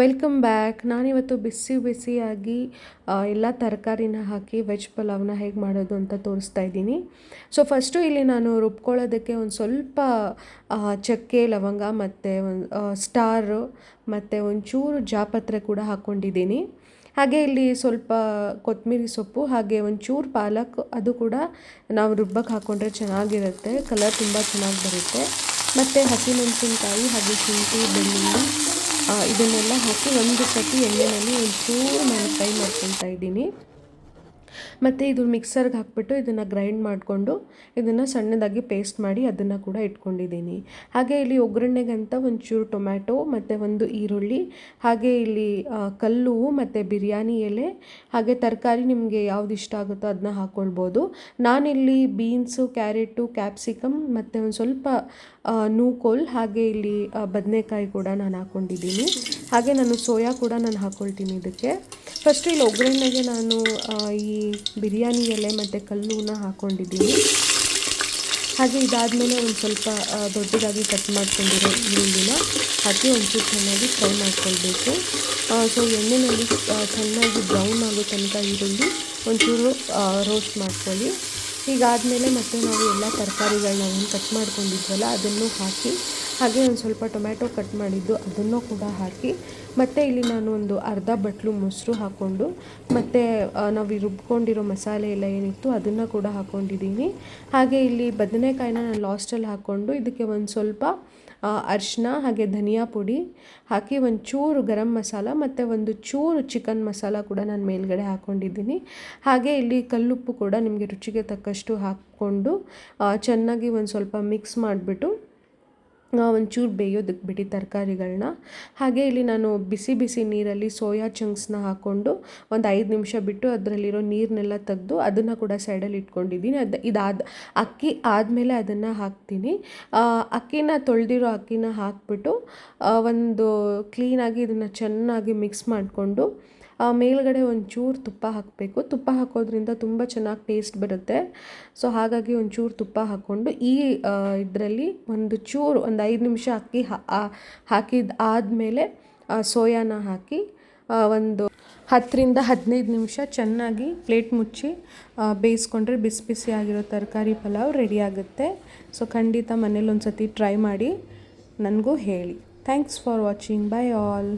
Welcome back ನಾನಿವತ್ತು ಬಿಸಿ ಬಿಸಿಯಾಗಿ ಎಲ್ಲ ತರಕಾರಿನ ಹಾಕಿ ವೆಜ್ ಪಲಾವ್ನ ಹೇಗೆ ಮಾಡೋದು ಅಂತ ತೋರಿಸ್ತಾ ಇದ್ದೀನಿ. ಸೊ ಫಸ್ಟು ಇಲ್ಲಿ ನಾನು ರುಬ್ಕೊಳ್ಳೋದಕ್ಕೆ ಒಂದು ಸ್ವಲ್ಪ ಚಕ್ಕೆ, ಲವಂಗ ಮತ್ತು ಒಂದು ಸ್ಟಾರು ಮತ್ತು ಒಂಚೂರು ಜಾಪತ್ರೆ ಕೂಡ ಹಾಕ್ಕೊಂಡಿದ್ದೀನಿ ಹಾಗೆ ಇಲ್ಲಿ ಸ್ವಲ್ಪ ಕೊತ್ತಂಬರಿ ಸೊಪ್ಪು, ಹಾಗೆ ಒಂಚೂರು ಪಾಲಕ್ ಅದು ಕೂಡ ನಾವು ರುಬ್ಬಕ್ಕೆ ಹಾಕ್ಕೊಂಡ್ರೆ ಚೆನ್ನಾಗಿರುತ್ತೆ. ಕಲರ್ ತುಂಬ ಚೆನ್ನಾಗಿ ಬರುತ್ತೆ. ಮತ್ತು ಹಸಿಮೆಣಸಿನ್ಕಾಯಿ, ಹಾಗೆ ಶುಂಠಿ, ಬೆಳ್ಳುಳ್ಳಿ ಇದನ್ನೆಲ್ಲ ಹಾಕಿ ಒಂದು ಸತಿ ಎಣ್ಣೆಯಲ್ಲಿ ಒಂಚೂರು ನಾನು ಫ್ರೈ ಮಾಡ್ಕೊತಾ ಇದ್ದೀನಿ. ಮತ್ತು ಇದು ಮಿಕ್ಸರ್ಗೆ ಹಾಕ್ಬಿಟ್ಟು ಇದನ್ನು ಗ್ರೈಂಡ್ ಮಾಡಿಕೊಂಡು ಇದನ್ನು ಸಣ್ಣದಾಗಿ ಪೇಸ್ಟ್ ಮಾಡಿ ಅದನ್ನು ಕೂಡ ಇಟ್ಕೊಂಡಿದ್ದೀನಿ. ಹಾಗೆ ಇಲ್ಲಿ ಒಗ್ಗರಣೆಗಂತ ಒಂಚೂರು ಟೊಮ್ಯಾಟೊ ಮತ್ತು ಒಂದು ಈರುಳ್ಳಿ, ಹಾಗೆ ಇಲ್ಲಿ ಕಲ್ಲು ಮತ್ತು ಬಿರಿಯಾನಿ ಎಲೆ, ಹಾಗೆ ತರಕಾರಿ ನಿಮಗೆ ಯಾವ್ದು ಇಷ್ಟ ಆಗುತ್ತೋ ಅದನ್ನ ಹಾಕ್ಕೊಳ್ಬೋದು ನಾನಿಲ್ಲಿ ಬೀನ್ಸು, ಕ್ಯಾರೆಟು ಕ್ಯಾಪ್ಸಿಕಮ್ ಮತ್ತು ಒಂದು ಸ್ವಲ್ಪ ನೂಕೋಲ್ ಹಾಗೆ ಇಲ್ಲಿ ಬದನೆಕಾಯಿ ಕೂಡ ನಾನು ಹಾಕ್ಕೊಂಡಿದ್ದೀನಿ ಹಾಗೆ ನಾನು ಸೋಯಾ ಕೂಡ ನಾನು ಹಾಕ್ಕೊಳ್ತೀನಿ ಇದಕ್ಕೆ. ಫಸ್ಟ್ ಇಲ್ಲಿ ಒಗ್ಗರಣೆಗೆ ನಾನು ಈ ಬಿರಿಯಾನಿ ಎಲೆ ಮತ್ತು ಕಲ್ಲುನ ಹಾಕ್ಕೊಂಡಿದ್ದೀನಿ ಹಾಗೆ ಇದಾದಮೇಲೆ ಒಂದು ಸ್ವಲ್ಪ ದೊಡ್ಡದಾಗಿ ಕಟ್ ಮಾಡ್ಕೊಂಡಿರೋ ಈರುಳ್ಳಿನ ಹಾಕಿ ಒಂಚೂರು ಚೆನ್ನಾಗಿ ಫ್ರೈ ಮಾಡ್ಕೊಳ್ಬೇಕು. ಸೊ ಎಣ್ಣೆಯಲ್ಲಿ ಚೆನ್ನಾಗಿ ಬ್ರೌನ್ ಆಗೋ ತನಕ ಈರುಳ್ಳಿ ಒಂಚೂರು ರೋಸ್ಟ್ ಮಾಡ್ಕೊಳ್ಳಿ. ಹೀಗಾದಮೇಲೆ ಮತ್ತೆ ನಾವು ಎಲ್ಲ ತರಕಾರಿಗಳನ್ನ ಏನು ಕಟ್ ಮಾಡ್ಕೊಂಡಿದ್ವಲ್ಲ, ಅದನ್ನು ಹಾಕಿ ಹಾಗೆ ಒಂದು ಸ್ವಲ್ಪ ಟೊಮ್ಯಾಟೊ ಕಟ್ ಮಾಡಿದ್ದು ಅದನ್ನು ಕೂಡ ಹಾಕಿ, ಮತ್ತು ಇಲ್ಲಿ ನಾನು ಒಂದು ಅರ್ಧ ಬಟ್ಲು ಮೊಸರು ಹಾಕ್ಕೊಂಡು, ಮತ್ತು ನಾವು ರುಬ್ಕೊಂಡಿರೋ ಮಸಾಲೆ ಎಲ್ಲ ಏನಿತ್ತು ಅದನ್ನು ಕೂಡ ಹಾಕ್ಕೊಂಡಿದ್ದೀನಿ ಹಾಗೆ ಇಲ್ಲಿ ಬದನೆಕಾಯಿನ ನಾನು ಲಾಸ್ಟಲ್ಲಿ ಹಾಕ್ಕೊಂಡು, ಇದಕ್ಕೆ ಒಂದು ಸ್ವಲ್ಪ ಅರಿಶಿನ ಹಾಗೆ ಧನಿಯಾ ಪುಡಿ ಹಾಕಿ, ಒಂದು ಚೂರು ಗರಂ ಮಸಾಲ, ಮತ್ತು ಒಂದು ಚೂರು ಚಿಕನ್ ಮಸಾಲ ಕೂಡ ನಾನು ಮೇಲ್ಗಡೆ ಹಾಕ್ಕೊಂಡಿದ್ದೀನಿ ಹಾಗೆ ಇಲ್ಲಿ ಕಲ್ಲುಪ್ಪು ಕೂಡ ನಿಮಗೆ ರುಚಿಗೆ ತಕ್ಕಷ್ಟು ಹಾಕ್ಕೊಂಡು ಚೆನ್ನಾಗಿ ಒಂದು ಸ್ವಲ್ಪ ಮಿಕ್ಸ್ ಮಾಡಿಬಿಟ್ಟು ಒಂಚೂರು ಬೇಯೋದಕ್ಕೆ ಬಿಡಿ ತರಕಾರಿಗಳನ್ನ ಹಾಗೆ ಇಲ್ಲಿ ನಾನು ಬಿಸಿ ಬಿಸಿ ನೀರಲ್ಲಿ ಸೋಯಾ ಚಂಕ್ಸ್ನ ಹಾಕ್ಕೊಂಡು ಒಂದು ಐದು ನಿಮಿಷ ಬಿಟ್ಟು ಅದರಲ್ಲಿರೋ ನೀರನ್ನೆಲ್ಲ ತೆಗೆದು ಅದನ್ನು ಕೂಡ ಸೈಡಲ್ಲಿ ಇಟ್ಕೊಂಡಿದ್ದೀನಿ. ಅದು ಇದಾದ ಅಕ್ಕಿ ಆದಮೇಲೆ ಅದನ್ನು ಹಾಕ್ತೀನಿ. ಅಕ್ಕಿನ ತೊಳೆದಿರೋ ಅಕ್ಕಿನ ಹಾಕ್ಬಿಟ್ಟು ಒಂದು ಕ್ಲೀನಾಗಿ ಇದನ್ನು ಚೆನ್ನಾಗಿ ಮಿಕ್ಸ್ ಮಾಡಿಕೊಂಡು ಮೇಲ್ಗಡೆ ಒಂಚೂರು ತುಪ್ಪ ಹಾಕಬೇಕು. ತುಪ್ಪ ಹಾಕೋದ್ರಿಂದ ತುಂಬ ಚೆನ್ನಾಗಿ ಟೇಸ್ಟ್ ಬರುತ್ತೆ. ಸೊ ಹಾಗಾಗಿ ಒಂಚೂರು ತುಪ್ಪ ಹಾಕ್ಕೊಂಡು ಈ ಇದರಲ್ಲಿ ಒಂದು ಚೂರು, ಒಂದು ಐದು ನಿಮಿಷ ಅಕ್ಕಿ ಹಾಕಿದ ಆದಮೇಲೆ ಸೋಯಾನ ಹಾಕಿ ಒಂದು ಹತ್ತರಿಂದ ಹದಿನೈದು ನಿಮಿಷ ಚೆನ್ನಾಗಿ ಪ್ಲೇಟ್ ಮುಚ್ಚಿ ಬೇಯಿಸ್ಕೊಂಡ್ರೆ ಬಿಸಿ ಬಿಸಿ ಆಗಿರೋ ತರಕಾರಿ ಪಲಾವ್ ರೆಡಿ ಆಗುತ್ತೆ. ಸೊ ಖಂಡಿತ ಮನೇಲಿ ಒಂದು ಸತಿ ಟ್ರೈ ಮಾಡಿ ನನಗೂ ಹೇಳಿ. Thanks for watching bye all